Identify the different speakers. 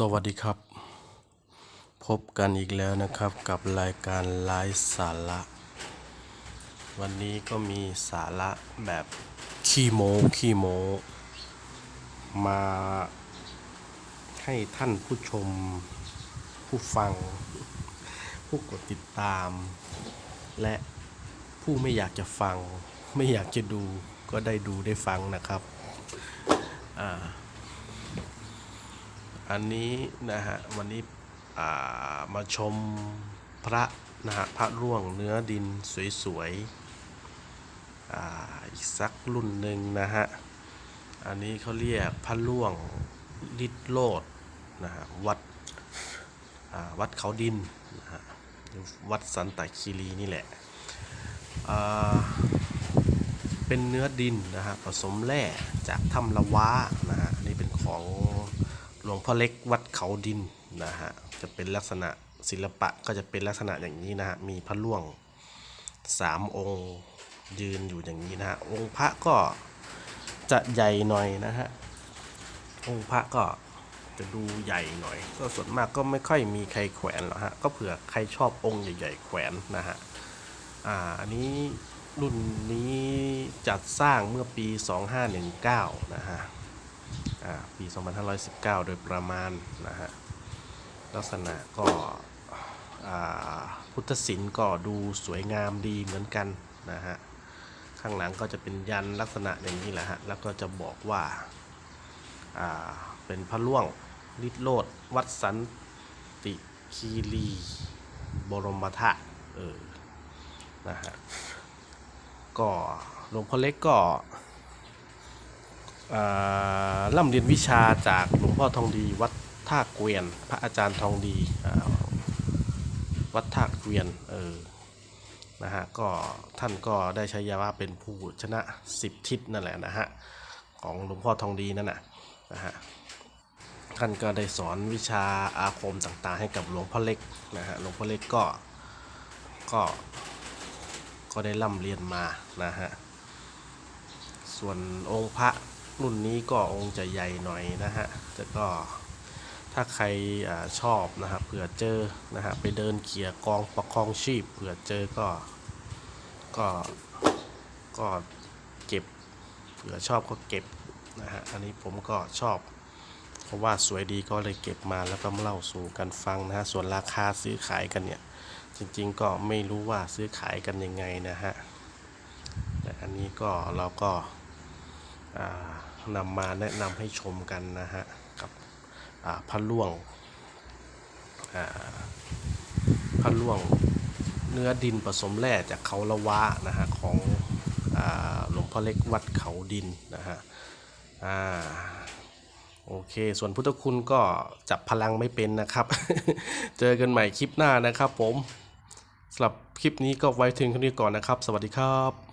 Speaker 1: สวัสดีครับ พบกันอีกแล้วนะครับกับรายการไลฟ์สาระ วันนี้ก็มีสาระแบบขี้โมขี้โมมาให้ท่านผู้ชม ผู้ฟัง ผู้กดติดตาม และผู้ไม่อยากจะฟัง ไม่อยากจะดูก็ได้ดูได้ฟังนะครับอั อันนี้นะฮะวันนี้มาชมพระนะฮะพระร่วงเนื้อดินสวยๆออีกสักรุ่นหนึ่งนะฮะอันนี้เขาเรียกพระร่วงลิดโลดนะฮะวัดวัดเขาดินนะฮะวัดสันตคีรีนี่แหละเป็นเนื้อดินนะฮะผสมแร่จากถ้ำละวะนะฮะนี่เป็นของ หลวงพ่อเล็กวัดเขาดินนะฮะจะเป็นลักษณะศิลปะก็จะเป็นลักษณะอย่างนี้นะฮะมีพระล่วงสามองค์ยืนอยู่อย่างนี้นะฮะองค์พระก็จะใหญ่หน่อยนะฮะองค์พระก็จะดูใหญ่หน่อย ก็ส่วนมากก็ไม่ค่อยมีใครแขวนหรอกฮะก็เผื่อใครชอบองค์ใหญ่ ๆ แขวนนะฮะอ่าอันนี้รุ่นนี้จัดสร้างเมื่อปี 2519 นะฮะอ่า ปี 2519 โดยประมาณนะฮะลักษณะก็พุทธศิลป์ก็ดูสวยงามดีเหมือนกันนะฮะข้างหลังก็จะเป็นยันลักษณะอย่างนี้แหละฮะแล้วก็จะบอกว่าาเป็นพระล่วงลิดโลดวัดสันติคีรีบรมธาตุเออนะฮะก็หลวงพ่อเล็กก็ ร่ำเรียนวิชาจากหลวงพ่อทองดี วัดท่าเกวียน พระอาจารย์ทองดีวัดท่าเกวียนเออนะฮะก็ท่านก็ได้ใช้ยาว่าเป็นผู้ชนะสิบทิศนั่นแหละนะฮะของหลวงพ่อทองดีนั่นน่ะนะฮะท่านก็ได้สอนวิชาอาคมต่างๆ ให้กับหลวงพ่อเล็กนะฮะหลวงพ่อเล็กก็ก็ก็ได้ร่ำเรียนมานะฮะส่วนองค์พระ รุ่นนี้ก็องค์จะใหญ่หน่อยนะฮะแต่ก็ถ้าใครอชอบนะฮะเผื่อเจอนะฮะไปเดินเขี่ยกองประคองชีพเผื่อเจอก็ก็ก็เก็บเผื่อชอบก็เก็บนะฮะอันนี้ผมก็ชอบเพราะว่าสวยดีก็เลยเก็บมาแล้วก็มาเล่าสู่กันฟังนะฮะส่วนราคาซื้อขายกันเนี่ยจริงๆก็ไม่รู้ว่าซื้อขายกันยังไงนะฮะแต่อันนี้ก็เราก็ นำมาแนะนำให้ชมกันนะฮะกับอ่าพระล่วงอ่าพระล่วงเนื้อดินผสมแร่จากเขาละวะนะฮะของหลวงพ่อเล็กวัดเขาดินนะฮะโอเค ส่วนพุทธคุณก็จับพลังไม่เป็นนะครับ เจอกันใหม่คลิปหน้านะครับผมสำหรับคลิปนี้ก็ไว้ถึงเท่านี้ก่อนนะครับ สวัสดีครับ